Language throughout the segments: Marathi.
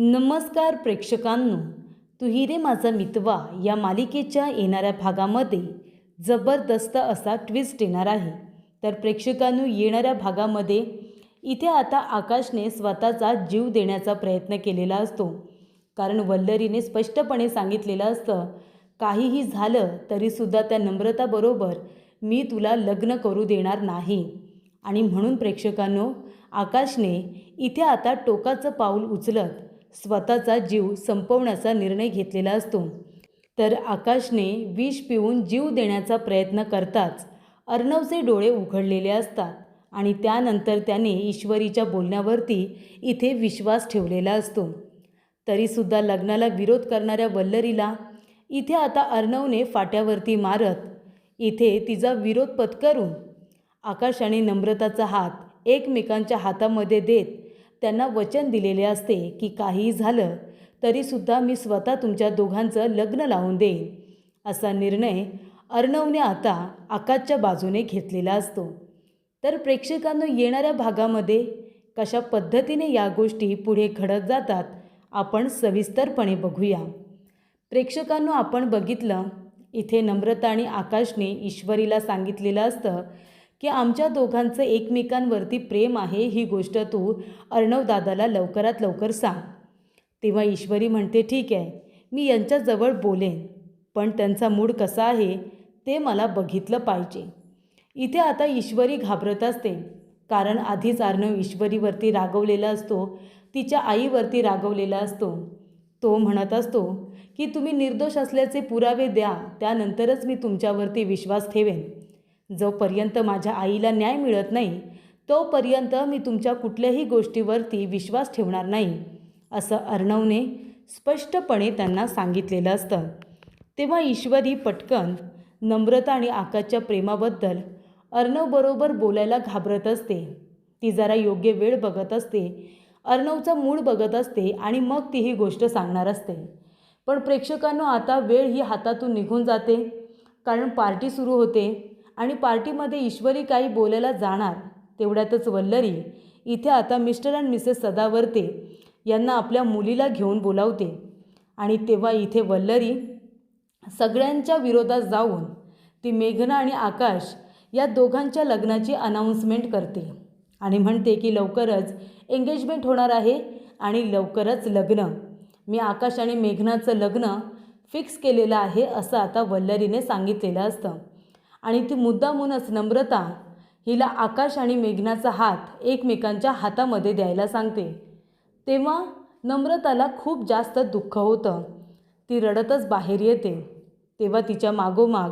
नमस्कार प्रेक्षकांनो तू हिरे माझा मितवा या मालिकेच्या येणाऱ्या भागामध्ये जबरदस्त असा ट्विस्ट येणार आहे. तर प्रेक्षकांनो येणाऱ्या भागामध्ये इथे आता आकाशने स्वतःचा जीव देण्याचा प्रयत्न केलेला असतो. कारण वल्लरीने स्पष्टपणे सांगितलेलं असतं काहीही झालं तरीसुद्धा त्या नम्रताबरोबर मी तुला लग्न करू देणार नाही. आणि म्हणून प्रेक्षकांनो आकाशने इथे आता टोकाचं पाऊल उचलत स्वतःचा जीव संपवण्याचा निर्णय घेतलेला असतो. तर आकाशने विष पिऊन जीव देण्याचा प्रयत्न करताच अर्णवचे डोळे उघडलेले असतात आणि त्यानंतर त्याने ईश्वरीच्या बोलण्यावरती इथे विश्वास ठेवलेला असतो. तरीसुद्धा लग्नाला विरोध करणाऱ्या वल्लरीला इथे आता अर्णवने फाट्यावरती मारत इथे तिचा विरोध पत्करून आकाश आणि नम्रताचा हात एकमेकांच्या हातामध्ये देत त्यांना वचन दिलेले असते की काहीही झालं तरीसुद्धा मी स्वतः तुमच्या दोघांचं लग्न लावून देईन असा निर्णय अर्णवने आता आकाशच्या बाजूने घेतलेला असतो. तर प्रेक्षकांना येणाऱ्या भागामध्ये कशा पद्धतीने या गोष्टी पुढे घडत जातात आपण सविस्तरपणे बघूया. प्रेक्षकांनो आपण बघितलं इथे नम्रता आणि आकाशने ईश्वरीला सांगितलेलं असतं की आमच्या दोघांचं एकमेकांवरती प्रेम आहे ही गोष्ट तू अर्णव दादाला लवकरात लवकर सांग. तेव्हा ईश्वरी म्हणते ठीक आहे मी यांच्याजवळ बोलेन पण त्यांचा मूड कसा आहे ते मला बघितलं पाहिजे. इथे आता ईश्वरी घाबरत असते कारण आधीच अर्णव ईश्वरीवरती रागवलेला असतो तिच्या आईवरती रागवलेला असतो. तो म्हणत असतो की तुम्ही निर्दोष असल्याचे पुरावे द्या त्यानंतरच मी तुमच्यावरती विश्वास ठेवेन. जोपर्यंत माझ्या आईला न्याय मिळत नाही तोपर्यंत मी तुमच्या कुठल्याही गोष्टीवरती विश्वास ठेवणार नाही असं अर्णवने स्पष्टपणे त्यांना सांगितलेलं असतं. तेव्हा ईश्वरी पटकन नम्रता आणि आकाशच्या प्रेमाबद्दल अर्णवबरोबर बोलायला घाबरत असते. ती जरा योग्य वेळ बघत असते अर्णवचा मूळ बघत असते आणि मग ती ही गोष्ट सांगणार असते. पण प्रेक्षकांना आता वेळ ही हातातून निघून जाते. कारण पार्टी सुरू होते. आणि पार्टीमध्ये ईश्वरी काही बोलायला जाणार तेवढ्यातच वल्लरी. इथे आता मिस्टर अँड मिसेस सदावर्ते यांना आपल्या मुलीला घेऊन बोलावते. आणि तेव्हा इथे वल्लरी सगळ्यांच्या विरोधात जाऊन ती मेघना आणि आकाश या दोघांच्या लग्नाची अनाऊन्समेंट करते. आणि म्हणते की लवकरच एंगेजमेंट होणार आहे आणि लवकरच लग्न. मी आकाश आणि मेघनाचं लग्न फिक्स केलेलं आहे असं आता वल्लरीने सांगितलेलं असतं. आणि ती मुद्दामूनच नम्रता हिला आकाश आणि मेघनाचा हात एकमेकांच्या हातामध्ये द्यायला सांगते. तेव्हा नम्रताला खूप जास्त दुःख होतं. ती रडतच बाहेर येते. तेव्हा तिच्या मागोमाग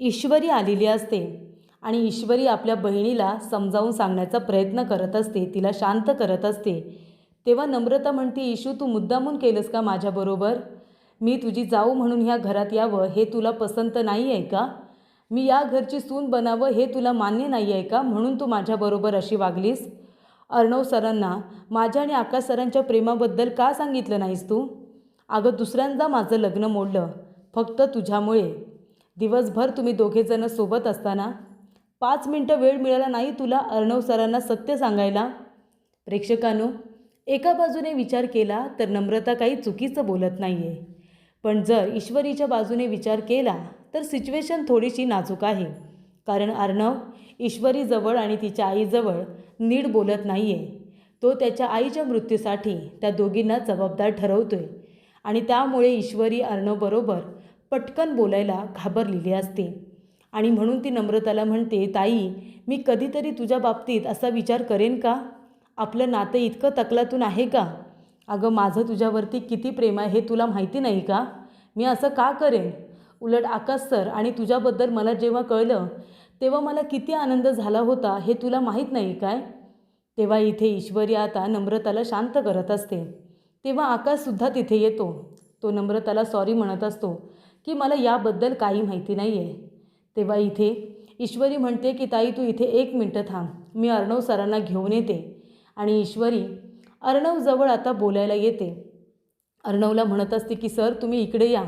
ईश्वरी आलेली असते आणि ईश्वरी आपल्या बहिणीला समजावून सांगण्याचा प्रयत्न करत असते. तिला शांत करत असते. तेव्हा नम्रता म्हणते ईशू तू मुद्दामून केलंस का माझ्याबरोबर? मी तुझी जाऊ म्हणून ह्या घरात यावं हे तुला पसंत नाही आहे का? मी या घरची सून बनावं हे तुला मान्य नाही आहे का? म्हणून तू माझ्याबरोबर अशी वागलीस? अर्णव सरांना माझ्या आणि आकाश सरांच्या प्रेमाबद्दल का सांगितलं नाहीस तू? अगं दुसऱ्यांदा माझं लग्न मोडलं फक्त तुझ्यामुळे. दिवसभर तुम्ही दोघेजणं सोबत असताना. पाच मिनटं वेळ मिळाला नाही तुला अर्णव सरांना सत्य सांगायला? प्रेक्षकांनो एका बाजूने विचार केला तर नम्रता काही चुकीचं बोलत नाही आहे पण जर ईश्वरीच्या बाजूने विचार केला तर सिच्युएशन थोडीशी नाजूक आहे. कारण अर्णव ईश्वरीजवळ आणि तिच्या आईजवळ नीट बोलत नाही आहे तो त्याच्या आईच्या मृत्यूसाठी त्या दोघींना जबाबदार ठरवतो आहे आणि त्यामुळे ईश्वरी अर्णवबरोबर पटकन बोलायला घाबरलेली असते. आणि म्हणून ती नम्रताला म्हणते ताई मी कधीतरी तुझ्या बाबतीत असा विचार करेन का? आपलं नातं इतकं तकलातून आहे का? अगं माझं तुझ्यावरती किती प्रेम आहे हे तुला माहिती नाही का? मी असं का करेन? उलट आकाश सर आणि तुझ्याबद्दल मला जेव्हा कळलं तेव्हा मला किती आनंद झाला होता हे तुला माहीत नाही काय? तेव्हा इथे ईश्वरी आता नम्रताला शांत करत असते. तेव्हा आकाशसुद्धा तिथे येतो. तो नम्रताला सॉरी म्हणत असतो की मला याबद्दल काही माहिती नाही आहे तेव्हा इथे ईश्वरी म्हणते की ताई तू इथे एक मिनटं थांब. मी अर्णव सरांना घेऊन येते. आणि ईश्वरी अर्णवजवळ आता बोलायला येते. अर्णवला म्हणत असते की सर तुम्ही इकडे या.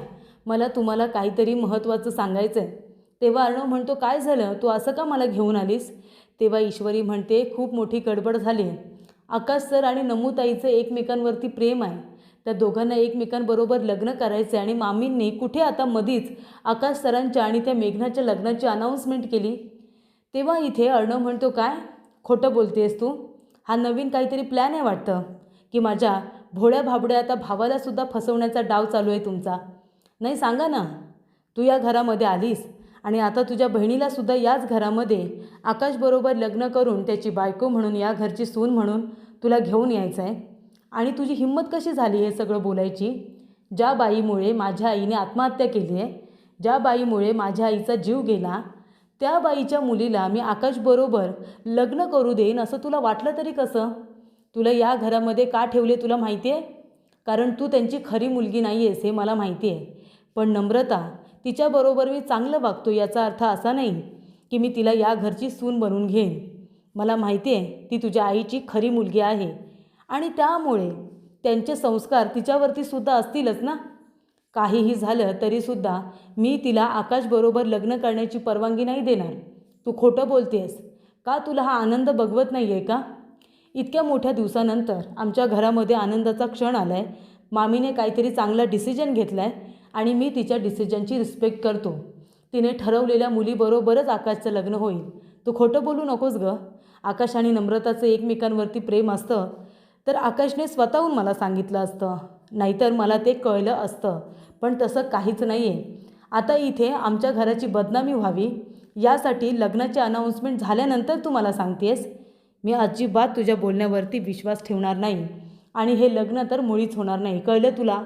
मला तुम्हाला काहीतरी महत्त्वाचं सांगायचं आहे तेव्हा अर्णव म्हणतो काय झालं? तू असं का मला घेऊन आलीस? तेव्हा ईश्वरी म्हणते खूप मोठी गडबड झाली आहे आकाश सर आणि नमूताईचं एकमेकांवरती प्रेम आहे. त्या दोघांना एकमेकांबरोबर लग्न करायचे आणि मामींनी कुठे आता मधीच आकाश सरांच्या आणि त्या मेघनाच्या लग्नाची अनाऊन्समेंट केली? तेव्हा इथे अर्णव म्हणतो काय? खोटं बोलतेस तू? हा नवीन काहीतरी प्लॅन आहे वाटतं की माझ्या भोळ्या भाबड्या आता भावालासुद्धा फसवण्याचा डाव चालू आहे तुमचा. नाही सांगा ना. तू या घरामध्ये आलीस आणि आता तुझ्या बहिणीलासुद्धा याच घरामध्ये आकाशबरोबर लग्न करून त्याची बायको म्हणून या घरची सून म्हणून तुला घेऊन यायचं आहे आणि तुझी हिंमत कशी झाली हे सगळं बोलायची? ज्या बाईमुळे माझ्या आईने आत्महत्या केली आहे ज्या बाईमुळे माझ्या आईचा जीव गेला त्या बाईच्या मुलीला मी आकाशबरोबर लग्न करू देईन असं तुला वाटलं तरी कसं? तुला या घरामध्ये का ठेवले तुला माहिती आहे? कारण तू त्यांची खरी मुलगी नाही आहेस हे मला माहिती आहे. पण नम्रता तिच्याबरोबर मी चांगलं वागतो याचा अर्थ असा नाही की मी तिला या घरची सून बनवून घेईन. मला माहिती आहे ती तुझ्या आईची खरी मुलगी आहे आणि त्यामुळे त्यांचे संस्कार तिच्यावरती सुद्धा असतीलच ना? काहीही झालं तरीसुद्धा मी तिला आकाशबरोबर लग्न करण्याची परवानगी नाही देणार. तू खोटं बोलतेस. का तुला हा आनंद बघवत नाही आहे का? इतक्या मोठ्या दिवसानंतर आमच्या घरामध्ये आनंदाचा क्षण आला आहे मामीने काहीतरी चांगला डिसिजन घेतला आहे आणि मी तिच्या डिसिजनची रिस्पेक्ट करतो. तिने ठरवलेल्या मुलीबरोबरच आकाशचं लग्न होईल. तू खोटं बोलू नकोस गं. आकाश आणि नम्रताचं एकमेकांवरती प्रेम असतं. तर आकाशने स्वतःहून मला सांगितलं असतं. नाहीतर मला ते कळलं असतं. पण तसं काहीच नाही आहे आता इथे आमच्या घराची बदनामी व्हावी. यासाठी लग्नाची अनाऊन्समेंट झाल्यानंतर तू मला सांगतेस? मी अजिबात तुझ्या बोलण्यावरती विश्वास ठेवणार नाही. आणि हे लग्न तर मुळीच होणार नाही. कळलं तुला?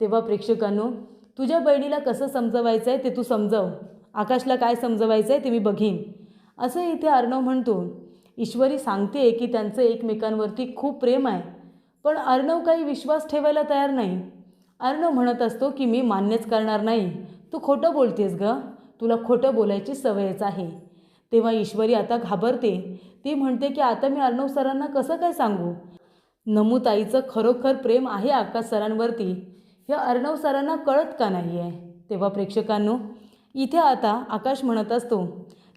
तेव्हा प्रेक्षकांनो तुझ्या बहिणीला कसं समजवायचं आहे ते तू समजव. आकाशला काय समजवायचं आहे ते मी बघीन. असं इथे अर्णव म्हणतो. ईश्वरी सांगते की त्यांचं एकमेकांवरती खूप प्रेम आहे. पण अर्णव काही विश्वास ठेवायला तयार नाही. अर्णव म्हणत असतो की मी मान्यच करणार नाही. तू खोटं बोलतेस ग. तुला खोटं बोलायची सवयच आहे. तेव्हा ईश्वरी आता घाबरते. ती म्हणते की आता मी अर्णव सरांना कसं काय सांगू? नमूताईचं खरोखर प्रेम आहे आकाश सरांवरती. हे अर्णव सरांना कळत का नाही आहे तेव्हा प्रेक्षकांनो इथे आता आकाश म्हणत असतो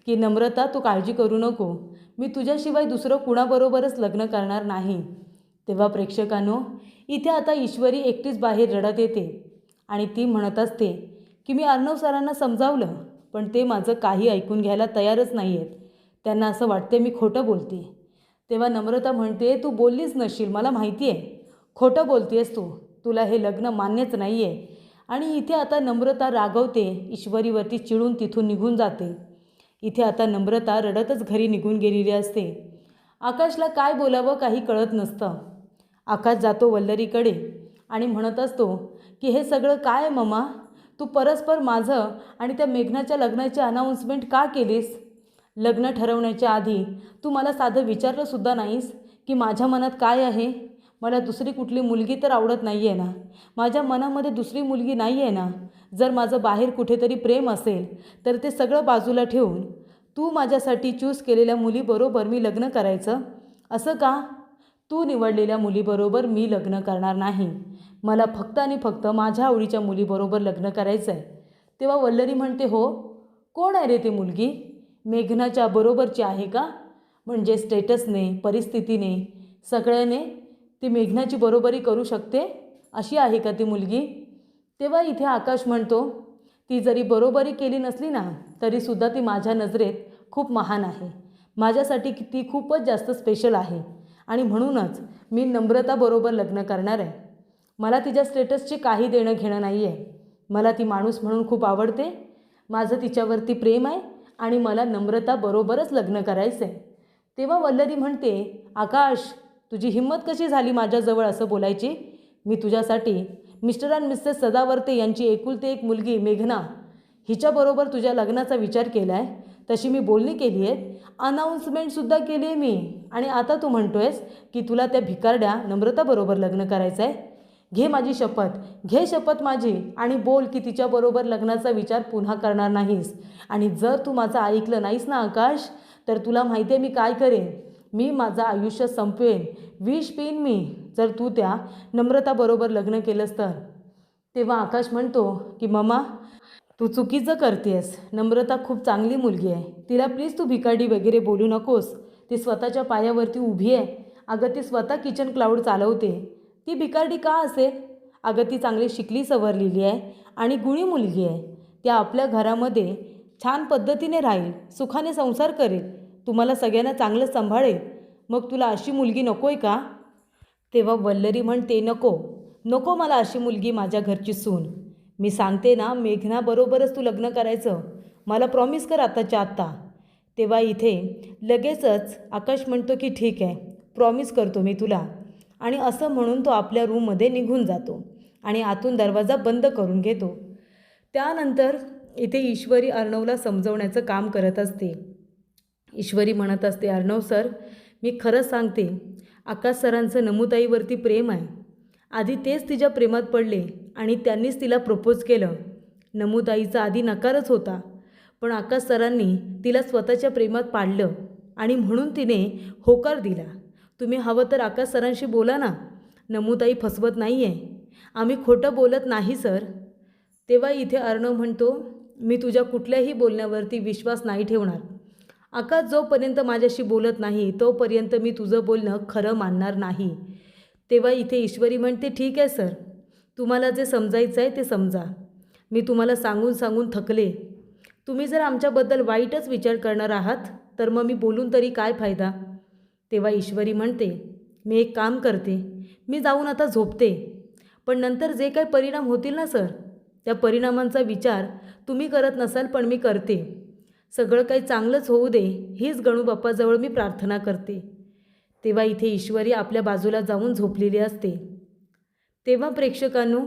की नम्रता तू काळजी करू नको. मी तुझ्याशिवाय दुसरं कुणाबरोबरच लग्न करणार नाही. तेव्हा प्रेक्षकांनो इथे आता ईश्वरी एकटीच बाहेर रडत येते आणि ती म्हणत असते की मी अर्णव सरांना समजावलं पण ते माझं काही ऐकून घ्यायला तयारच नाही आहेत त्यांना असं वाटते मी खोटं बोलते. तेव्हा नम्रता म्हणते तू बोललीच नसशील मला माहिती आहे खोटं बोलतेस तू. तुला हे लग्न मान्यच नाही आहे आणि इथे आता नम्रता रागवते ईश्वरीवरती चिडून तिथून निघून जाते. इथे आता नम्रता रडतच घरी निघून गेलेली असते. आकाशला काय बोलावं काही कळत नसतं. आकाश जातो वल्लरीकडे आणि म्हणत असतो की हे सगळं काय ममा तू परस्पर माझं आणि त्या मेघनाच्या लग्नाची अनाऊन्समेंट का केलीस? लग्न ठरवण्याच्या आधी तू मला साधं विचारलंसुद्धा नाहीस की माझ्या मनात काय आहे? मला दुसरी कुठली मुलगी तर आवडत नाही आहे ना. माझ्या मनामध्ये दुसरी मुलगी नाही आहे ना. जर माझं बाहेर कुठेतरी प्रेम असेल तर ते सगळं बाजूला ठेवून तू माझ्यासाठी चूज केलेल्या मुलीबरोबर मी लग्न करायचं? असं का? तू निवडलेल्या मुलीबरोबर मी लग्न करणार नाही. मला फक्त आणि फक्त माझ्या आवडीच्या मुलीबरोबर लग्न करायचं आहे तेव्हा वल्लरी म्हणते हो कोण आहे रे ती मुलगी? मेघनाच्या बरोबरची आहे का? म्हणजे स्टेटसने परिस्थितीने सगळ्याने ती मेघनाची बरोबरी करू शकते? अशी आहे का ती मुलगी? तेव्हा इथे आकाश म्हणतो ती जरी बरोबरी केली नसली ना तरीसुद्धा ती माझ्या नजरेत खूप महान आहे. माझ्यासाठी ती खूपच जास्त स्पेशल आहे. आणि म्हणूनच मी नम्रताबरोबर लग्न करणार आहे. मला तिच्या स्टेटसची काही देणं घेणं नाही आहे मला ती माणूस म्हणून खूप आवडते. माझं तिच्यावरती प्रेम आहे आणि मला नम्रताबरोबरच लग्न करायचं आहे तेव्हा वल्लरी म्हणते आकाश तुझी हिंमत कशी झाली माझ्याजवळ असं बोलायची? मी तुझ्यासाठी मिस्टर अँड मिसेस सदावर्ते यांची एकुलती एक मुलगी मेघना हिच्याबरोबर तुझ्या लग्नाचा विचार केला आहे तशी मी बोलणी केली आहे. अनाऊन्समेंटसुद्धा केली आहे मी. आणि आता तू म्हणतो आहेस की तुला त्या भिकारड्या नम्रताबरोबर लग्न करायचं आहे घे माझी शपथ. घे शपथ माझी आणि बोल की तिच्याबरोबर लग्नाचा विचार पुन्हा करणार नाहीस. आणि जर तू माझं ऐकलं नाहीस ना आकाश तर तुला माहिती आहे मी काय करेन. मी माझं आयुष्य संपवेन. विष पिईन मी. जर तू त्या नम्रताबरोबर लग्न केलंस तर. तेव्हा आकाश म्हणतो की ममा तू चुकीचं करतेस नम्रता खूप चांगली मुलगी आहे. तिला प्लीज तू भिकारडी वगैरे बोलू नकोस. ती स्वतःच्या पायावरती उभी आहे. अगं ती स्वतः किचन क्लाउड चालवते. ती भिकारडी का असेल अगं ती चांगली शिकली सवरलेली आहे आणि गुणी मुलगी आहे. त्या आपल्या घरामध्ये छान पद्धतीने राहील. सुखाने संसार करेल. तुम्हाला सगळ्यांना चांगलं सांभाळेल. मग तुला अशी मुलगी नको आहे का? तेव्हा वल्लरी म्हणते नको नको मला अशी मुलगी माझ्या घरची सून. मी सांगते ना मेघनाबरोबरच तू लग्न करायचं. मला प्रॉमिस कर आत्ताच्या आत्ता. तेव्हा इथे लगेचच आकाश म्हणतो की ठीक आहे प्रॉमिस करतो मी तुला. आणि असं म्हणून तो आपल्या रूममध्ये निघून जातो आणि आतून दरवाजा बंद करून घेतो. त्यानंतर इथे ईश्वरी अर्णवला समजवण्याचं काम करत असते. ईश्वरी म्हणत असते अर्णव सर मी खरंच सांगते आकाश सरांचं नमुताईवरती प्रेम आहे. आधी तेच तिच्या प्रेमात पडले आणि त्यांनीच तिला प्रपोज केलं. नमुताईचा आधी नकारच होता पण आकाश सरांनी तिला स्वतःच्या प्रेमात पाडलं आणि म्हणून तिने होकार दिला. तुम्ही हवं तर आकाश सरांशी बोला ना नमुताई फसवत नाही आहे आम्ही खोटं बोलत नाही सर. तेव्हा इथे अर्णव म्हणतो मी तुझ्या कुठल्याही बोलण्यावरती विश्वास नाही ठेवणार. आकाश जोपर्यंत माझ्याशी बोलत नाही तोपर्यंत मी तुझं बोलणं खरं मानणार नाही. तेव्हा इथे ईश्वरी म्हणते ठीक आहे सर. तुम्हाला जे समजायचं आहे ते समजा. मी तुम्हाला सांगून सांगून थकले. तुम्ही जर आमच्याबद्दल वाईटच विचार करणार आहात तर मग मी बोलून तरी काय फायदा? तेव्हा ईश्वरी म्हणते मी एक काम करते. मी जाऊन आता झोपते. पण नंतर जे काही परिणाम होतील ना सर त्या परिणामांचा विचार तुम्ही करत नसाल पण मी करते. सगळं काही चांगलंच होऊ दे हीच गणूबाप्पाजवळ मी प्रार्थना करते. तेव्हा इथे ईश्वरी आपल्या बाजूला जाऊन झोपलेली असते. तेव्हा प्रेक्षकांनो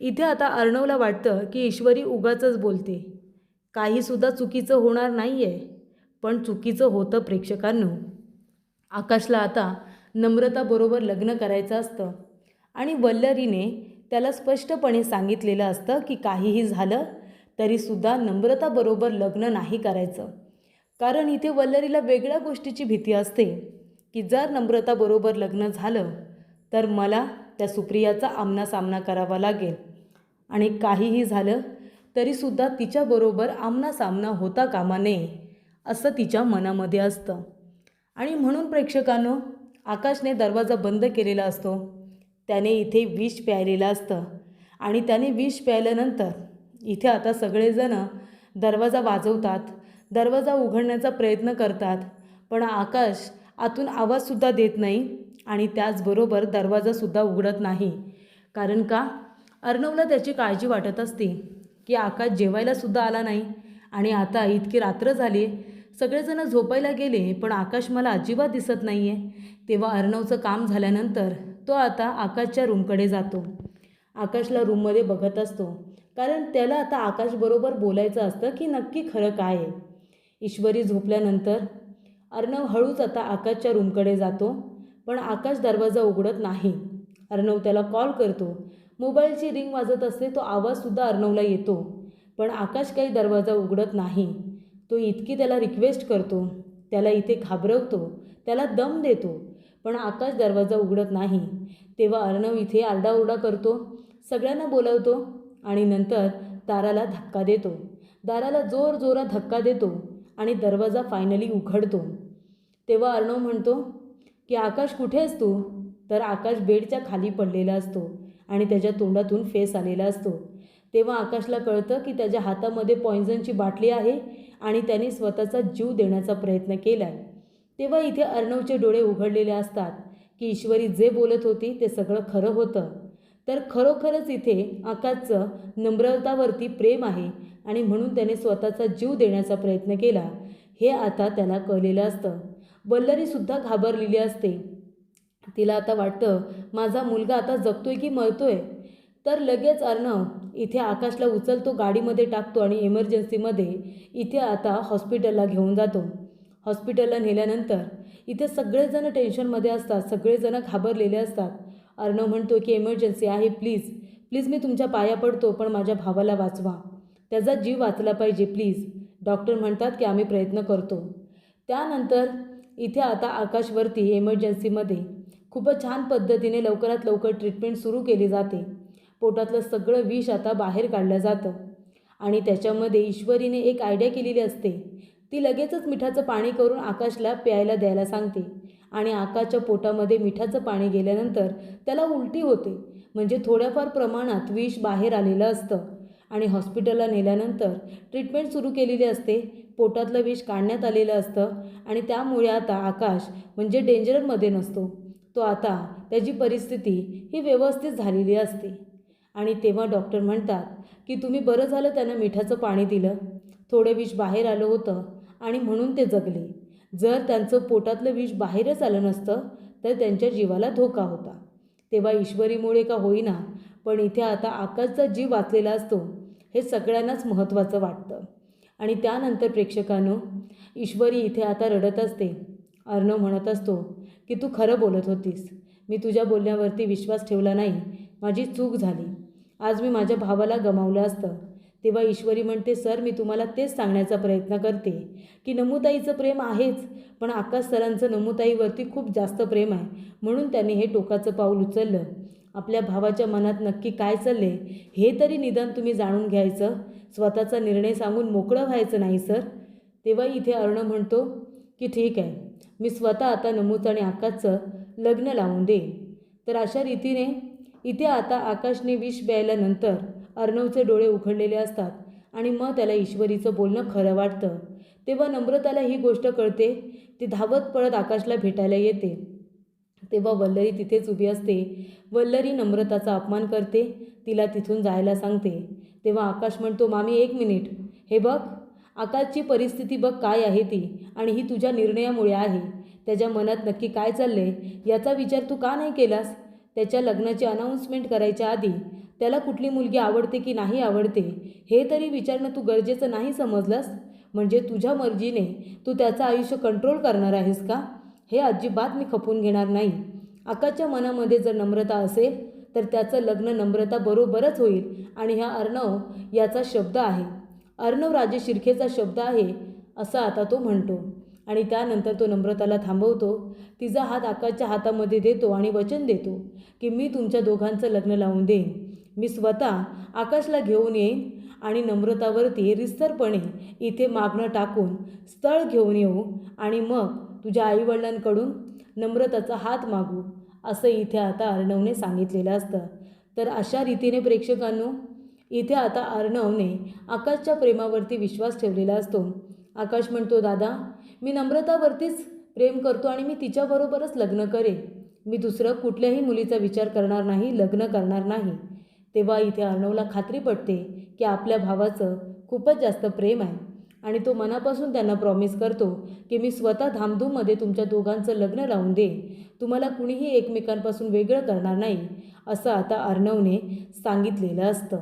इथे आता अर्णवला वाटतं की ईश्वरी उगाचच बोलते. काहीसुद्धा चुकीचं होणार नाही आहे पण चुकीचं होतं प्रेक्षकांनो. आकाशला आता नम्रताबरोबर लग्न करायचं असतं आणि वल्लरीने त्याला स्पष्टपणे सांगितलेलं असतं की काहीही झालं तरीसुद्धा नम्रताबरोबर लग्न नाही करायचं. कारण इथे वल्लरीला वेगळ्या गोष्टीची भीती असते की जर नम्रताबरोबर लग्न झालं तर मला त्या सुप्रियाचा आमना सामना करावा लागेल. आणि काहीही झालं तरीसुद्धा तिच्याबरोबर आमना सामना होता कामा नये असं तिच्या मनामध्ये असतं. आणि म्हणून प्रेक्षकांनो आकाशने दरवाजा बंद केलेला असतो. त्याने इथे विष प्यायलेलं असतं. आणि त्याने विष प्यायल्यानंतर इथे आता सगळेजण दरवाजा वाजवतात दरवाजा उघडण्याचा प्रयत्न करतात पण आकाश आतून आवाजसुद्धा देत नाही आणि त्याचबरोबर दरवाजासुद्धा उघडत नाही. कारण का? अर्णवला त्याची काळजी वाटत असते की आकाश जेवायलासुद्धा आला नाही आणि आता इतकी रात्र झाली सगळेजण झोपायला गेले पण आकाश मला अजिबात दिसत नाही आहे तेव्हा अर्णवचं काम झाल्यानंतर तो आता आकाशच्या रूमकडे जातो. आकाशला रूममध्ये बघत असतो. कारण त्याला आता आकाशबरोबर बोलायचं असतं की नक्की खरं काय आहे. ईश्वरी झोपल्यानंतर अर्णव हळूच आता आकाशच्या रूमकडे जातो पण आकाश दरवाजा उघडत नाही. अर्णव त्याला कॉल करतो. मोबाईलची रिंग वाजत असते तो आवाजसुद्धा अर्णवला येतो पण आकाश काही दरवाजा उघडत नाही. तो इतकी त्याला रिक्वेस्ट करतो. त्याला इथे घाबरवतो. त्याला दम देतो पण आकाश दरवाजा उघडत नाही. तेव्हा अर्णव इथे आरडाओरडा करतो. सगळ्यांना बोलावतो आणि नंतर दाराला धक्का देतो. दाराला जोर जोरात धक्का देतो आणि दरवाजा फायनली उघडतो. तेव्हा अर्णव म्हणतो की आकाश कुठे आहेस तू? तर आकाश बेडच्या खाली पडलेला असतो आणि त्याच्या तोंडातून फेस आलेला असतो. तेव्हा आकाशला कळतं की त्याच्या हातामध्ये पॉइझनची बाटली आहे आणि त्याने स्वतःचा जीव देण्याचा प्रयत्न केला आहे तेव्हा इथे अर्णवचे डोळे उघडलेले असतात की ईश्वरी जे बोलत होती ते सगळं खरं होतं. तर खरोखरच इथे आकाशचं नम्रतावरती प्रेम आहे आणि म्हणून त्याने स्वतःचा जीव देण्याचा प्रयत्न केला. हे आता त्याला कळलेलं असतं. वल्लरीसुद्धा घाबरलेली असते. तिला आता वाटतं माझा मुलगा आता जगतोय की मरतोय? तर लगेच अर्णव इथे आकाशला उचलतो गाडीमध्ये टाकतो आणि इमर्जन्सीमध्ये इथे आता हॉस्पिटलला घेऊन जातो. हॉस्पिटलला नेल्यानंतर इथे सगळेजण टेन्शनमध्ये असतात सगळेजण घाबरलेले असतात. अर्णव म्हणतो की इमर्जन्सी आहे प्लीज प्लीज मी तुमच्या पाया पडतो पण माझ्या भावाला वाचवा. त्याचा जीव वाचला पाहिजे प्लीज डॉक्टर म्हणतात की आम्ही प्रयत्न करतो. त्यानंतर इथे आता आकाशवरती इमर्जन्सीमध्ये खूपच छान पद्धतीने लवकरात लवकर ट्रीटमेंट सुरू केली जाते. पोटातलं सगळं विष आता बाहेर काढलं जातं. आणि त्याच्यामध्ये ईश्वरीने एक आयडिया केलेली असते. ती लगेचच मिठाचं पाणी करून आकाशला प्यायला द्यायला सांगते. आणि आकाशच्या पोटामध्ये मिठाचं पाणी गेल्यानंतर त्याला उलटी होते. म्हणजे थोड्याफार प्रमाणात विष बाहेर आलेलं असतं. आणि हॉस्पिटलला नेल्यानंतर ट्रीटमेंट सुरू केलेली असते. पोटातलं विष काढण्यात आलेलं असतं. आणि त्यामुळे आता आकाश म्हणजे डेंजरमध्ये नसतो. तो आता त्याची परिस्थिती ही व्यवस्थित झालेली असते. आणि तेव्हा डॉक्टर म्हणतात की तुम्ही बरं झालं त्यांना मिठाचं पाणी दिलं. थोडं विष बाहेर आलं होतं आणि म्हणून ते जगले. जर त्यांचं पोटातलं विष बाहेरच आलं नसतं तर त्यांच्या जीवाला धोका होता. तेव्हा ईश्वरीमुळे का होईना पण इथे आता आकाशचा जीव वाचलेला असतो हे सगळ्यांनाच महत्त्वाचं वाटतं. आणि त्यानंतर प्रेक्षकांनो ईश्वरी इथे आता रडत असते. अर्णव म्हणत असतो की तू खरं बोलत होतीस. मी तुझ्या बोलण्यावरती विश्वास ठेवला नाही. माझी चूक झाली. आज मी माझ्या भावाला गमावलं असतं. तेव्हा ईश्वरी म्हणते सर मी तुम्हाला तेच सांगण्याचा प्रयत्न करते की नमुताईचं प्रेम आहेच पण आकाश सरांचं नमुताईवरती खूप जास्त प्रेम आहे. म्हणून त्यांनी हे टोकाचं पाऊल उचललं. आपल्या भावाच्या मनात नक्की काय चालले हे तरी निदान तुम्ही जाणून घ्यायचं. स्वतःचा निर्णय सांगून मोकळं व्हायचं नाही सर. तेव्हा इथे अर्ण म्हणतो की ठीक आहे मी स्वतः आता नमूच आणि आकाशचं लग्न लावून देईन. तर अशा रीतीने इथे आता आकाशने विष प्यायल्यानंतर अर्णवचे डोळे उघडलेले असतात आणि मग त्याला ईश्वरीचं बोलणं खरं वाटतं. तेव्हा नम्रताला ही गोष्ट कळते ती धावत पळत आकाशला भेटायला येते. तेव्हा वल्लरी तिथेच उभी असते. वल्लरी नम्रताचा अपमान करते तिला तिथून जायला सांगते. तेव्हा आकाश म्हणतो मामी एक मिनिट. हे बघ आकाशची परिस्थिती बघ काय आहे ती आणि ही तुझ्या निर्णयामुळे आहे. त्याच्या मनात नक्की काय चालले याचा विचार तू का नाही केलास? त्याच्या लग्नाची अनाऊन्समेंट करायच्या आधी त्याला कुठली मुलगी आवडते की नाही आवडते हे तरी विचारणं तू गरजेचं नाही समजलंस? म्हणजे तुझ्या मर्जीने तू त्याचं आयुष्य कंट्रोल करणार आहेस का? हे अजिबात मी खपून घेणार नाही. आकाशच्या मनामध्ये जर नम्रता असेल तर त्याचं लग्न नम्रता बरोबरच होईल आणि ह्या अर्णव याचा शब्द आहे. अर्णव राजे शिरखेचा शब्द आहे असं आता तो म्हणतो आणि त्यानंतर तो नम्रताला थांबवतो. तिचा हात आकाशच्या हातामध्ये देतो आणि वचन देतो की मी तुमच्या दोघांचं लग्न लावून देईन. मी स्वतः आकाशला घेऊन येईन आणि नम्रतावरती रिस्तरपणे इथे मागणं टाकून स्थळ घेऊन येऊ आणि मग तुझ्या आईवडिलांकडून नम्रताचा हात मागू असं इथे आता अर्णवने सांगितलेलं असतं. तर अशा रीतीने प्रेक्षकांनो इथे आता अर्णवने आकाशच्या प्रेमावरती विश्वास ठेवलेला असतो. आकाश म्हणतो दादा मी नम्रतावरतीच प्रेम करतो आणि मी तिच्याबरोबरच लग्न करेन. मी दुसरं कुठल्याही मुलीचा विचार करणार नाही लग्न करणार नाही. तेव्हा इथे अर्णवला खात्री पडते की आपल्या भावाचं खूपच जास्त प्रेम आहे. आणि तो मनापासून त्यांना प्रॉमिस करतो की मी स्वतः धामधूममध्ये तुमच्या दोघांचं लग्न लावून देईन. तुम्हाला कुणीही एकमेकांपासून वेगळं करणार नाही असं आता अर्णवने सांगितलेलं असतं.